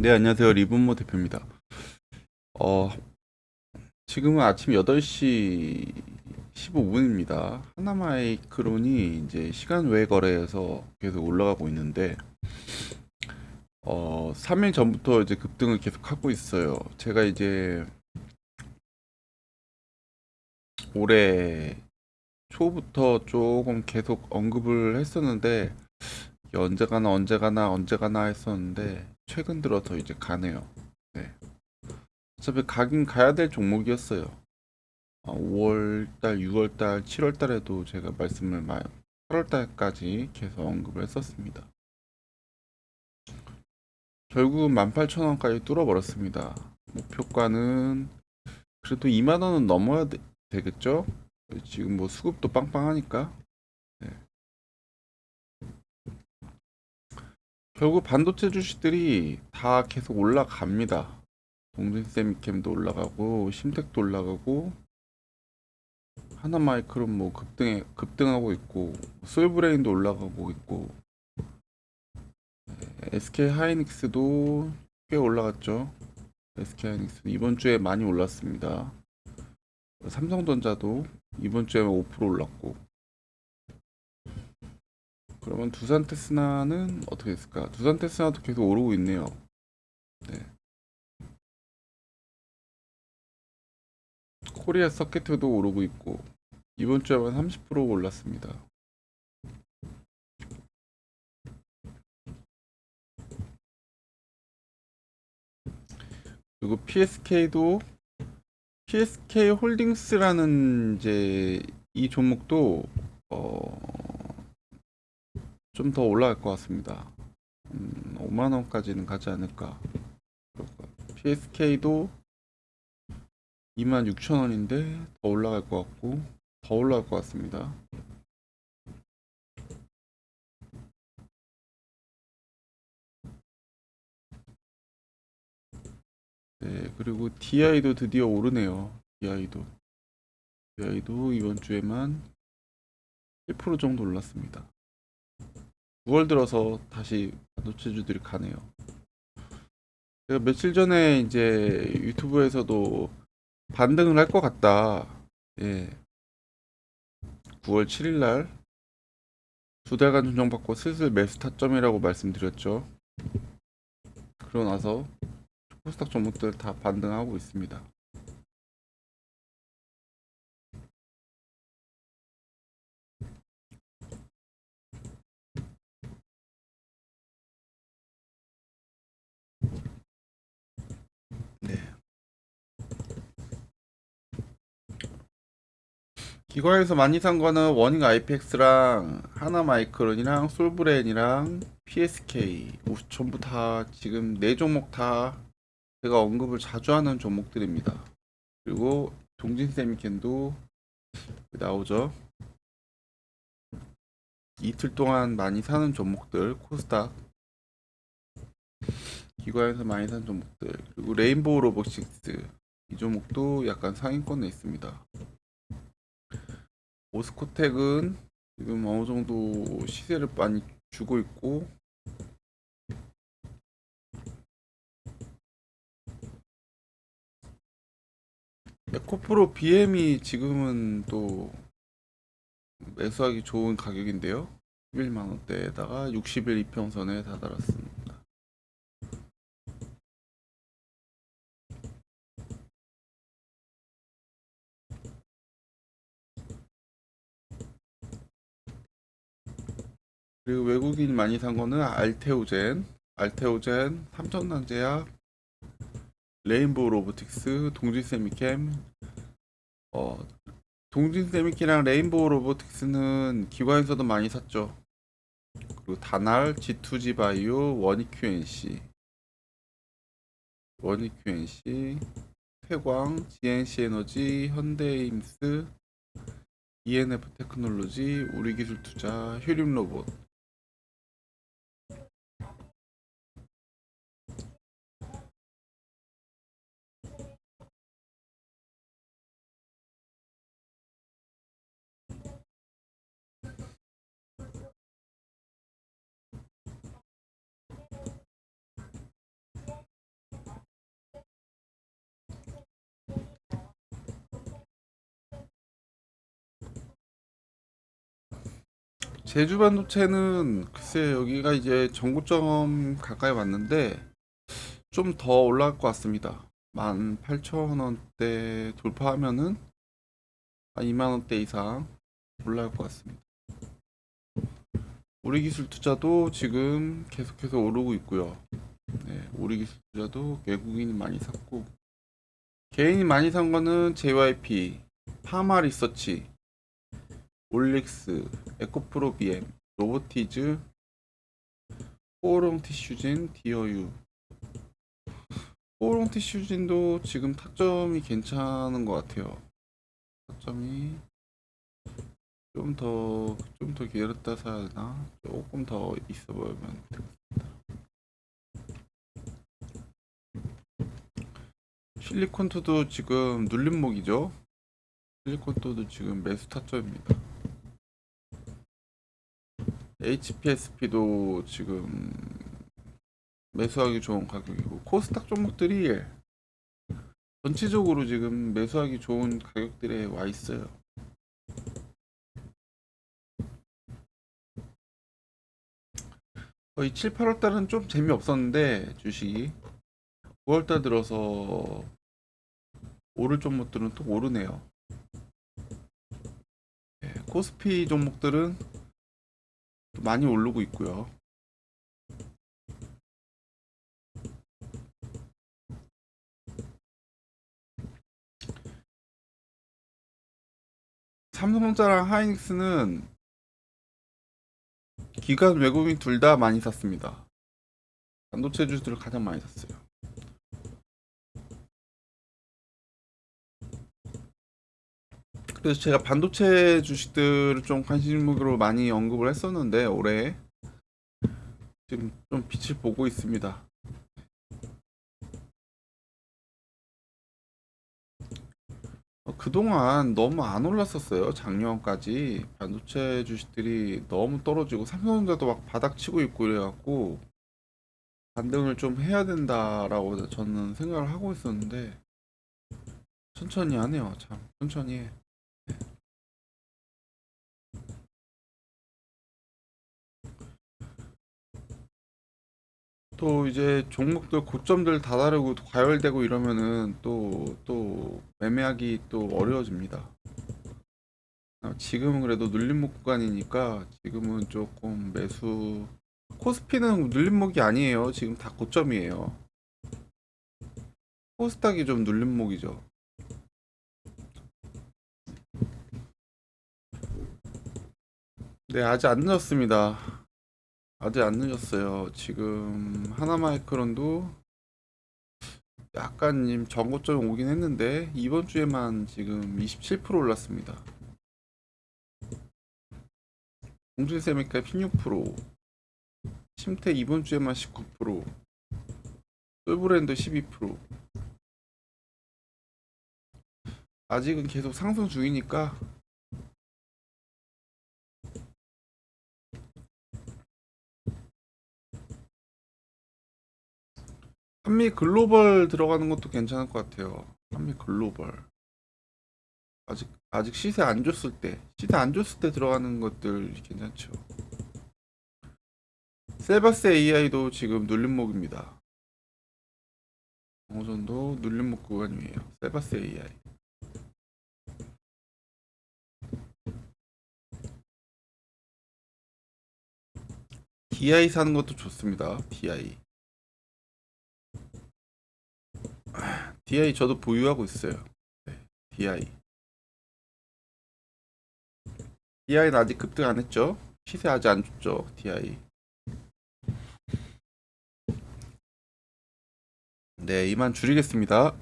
네, 안녕하세요. 리본모 대표입니다. 어, 지금은 아침 8시 15분입니다. 하나마이크론이 이제 시간 외 거래에서 계속 올라가고 있는데, 어, 3일 전부터 이제 급등을 계속 하고 있어요. 제가 이제 올해 초부터 조금 계속 언급을 했었는데, 언제 가나 언제 가나 언제 가나 했었는데 최근 들어서 이제 가네요. 네. 어차피 가긴 가야 될 종목이었어요. 5월달, 6월달, 7월달에도 제가 말씀을 많이 8월달까지 계속 언급을 했었습니다. 결국은 18,000원까지 뚫어버렸습니다. 목표가는 그래도 2만 원은 넘어야 되, 되겠죠? 지금 뭐 수급도 빵빵하니까. 결국 반도체 주식들이 다 계속 올라갑니다. 동진 세미캠도 올라가고 심텍도 올라가고 하나 마이크론 뭐 급등해 급등하고 있고 솔브레인도 올라가고 있고 SK 하이닉스도 꽤 올라갔죠. SK 하이닉스 이번 주에 많이 올랐습니다. 삼성전자도 이번 주에 5% 올랐고 그러면 두산 테스나는 어떻게 됐을까? 두산 테스나도 계속 오르고 있네요. 네. 코리아 서킷도 오르고 있고 이번 주에만 30% 올랐습니다. 그리고 PSK도 PSK 홀딩스라는 이제 이 종목도 어 좀 더 올라갈 것 같습니다. 음, 5만 원까지는 가지 않을까. PSK도 2만 6천 원인데 더 올라갈 것 같고 더 올라갈 것 같습니다. 네, 그리고 DI도 드디어 오르네요. DI도. DI도 이번 주에만 1% 정도 올랐습니다. 9월 들어서 다시 반도체주들이 가네요. 제가 며칠 전에 이제 유튜브에서도 반등을 할 것 같다. 예. 9월 7일 날 두 달간 조정받고 슬슬 매수 타점이라고 말씀드렸죠. 그러고 나서 코스닥 종목들 다 반등하고 있습니다. 기관에서 많이 산 거는 워닝 IPX랑 하나 마이크론이랑 솔브레인이랑 PSK 우- 전부 다 지금 네 종목 다 제가 언급을 자주 하는 종목들입니다. 그리고 동진 세미캔도 나오죠. 이틀 동안 많이 사는 종목들 코스닥 기관에서 많이 산 종목들 그리고 레인보우 로보틱스 이 종목도 약간 상위권에 있습니다. 오스코텍은 지금 어느 정도 시세를 많이 주고 있고 에코프로 BM이 지금은 또 매수하기 좋은 가격인데요. 11만 원대에다가 60일 이평선에 다다랐습니다. 그리고 외국인이 많이 산 거는 알테오젠, 알테오젠, 삼천난제약, 레인보우 로보틱스, 동진세미캠, 어, 동진세미캠이랑 레인보우 로보틱스는 기관에서도 많이 샀죠. 그리고 다날, G2G 바이오, 원익QNC, 원익QNC, 태광, GNC 에너지, 현대임스, ENF 테크놀로지, 우리기술투자, 휴림로봇 제주 반도체는 글쎄 여기가 이제 전고점 가까이 왔는데 좀 더 올라갈 것 같습니다. 18,000원대 돌파하면은 한 2만 원대 이상 올라갈 것 같습니다. 우리 기술 투자도 지금 계속해서 오르고 있고요. 네, 우리 기술 투자도 외국인이 많이 샀고 개인이 많이 산 거는 JYP, 파마 리서치, 올릭스, 에코프로 BM, 로보티즈, 포롱 티슈진, 디어유. 포롱 티슈진도 지금 타점이 괜찮은 것 같아요. 타점이 좀 더, 좀 더 기다렸다 사야 되나? 조금 더 있어 보이면. 실리콘토도 지금 눌림목이죠? 실리콘토도 지금 매수 타점입니다. HPSP도 지금 매수하기 좋은 가격이고 코스닥 종목들이 전체적으로 지금 매수하기 좋은 가격들에 와 있어요. 거의 7, 8월 달은 좀 재미없었는데 주식이 9월 달 들어서 오를 종목들은 또 오르네요. 네, 코스피 종목들은 또 많이 오르고 있고요. 삼성전자랑 하이닉스는 기관 외국인 둘 다 많이 샀습니다. 반도체 주들을 가장 많이 샀어요. 그래서 제가 반도체 주식들을 좀 관심으로 많이 언급을 했었는데 올해 지금 좀 빛을 보고 있습니다. 어, 그동안 너무 안 올랐었어요. 작년까지 반도체 주식들이 너무 떨어지고 삼성전자도 막 바닥치고 있고 그래갖고 반등을 좀 해야 된다라고 저는 생각을 하고 있었는데 천천히 하네요. 참 천천히 해. 또 이제 종목들 고점들 다 다르고 과열되고 이러면은 또 또 매매하기 또 어려워집니다. 아, 지금은 그래도 눌림목 구간이니까 지금은 조금 매수 코스피는 눌림목이 아니에요. 지금 다 고점이에요. 코스닥이 좀 눌림목이죠. 네, 아직 안 늦었습니다. 아직 안 늦었어요. 지금 하나마이크론도 약간 지금 전고점 오긴 했는데 이번 주에만 지금 27% 올랐습니다. 공진세미카 16%, 침태 이번 주에만 19%, 솔브랜드 12%. 아직은 계속 상승 중이니까 한미 글로벌 들어가는 것도 괜찮을 것 같아요. 한미 글로벌. 아직 아직 시세 안 줬을 때, 시세 안 줬을 때 들어가는 것들 괜찮죠. 셀바스 AI도 지금 눌림목입니다. 어느 정도 눌림목 구간이에요. 셀바스 AI. DI 사는 것도 좋습니다. DI. DI 저도 보유하고 있어요. 네, DI. DI는 아직 급등 안 했죠? 시세 아직 안 줬죠? DI. 네, 이만 줄이겠습니다.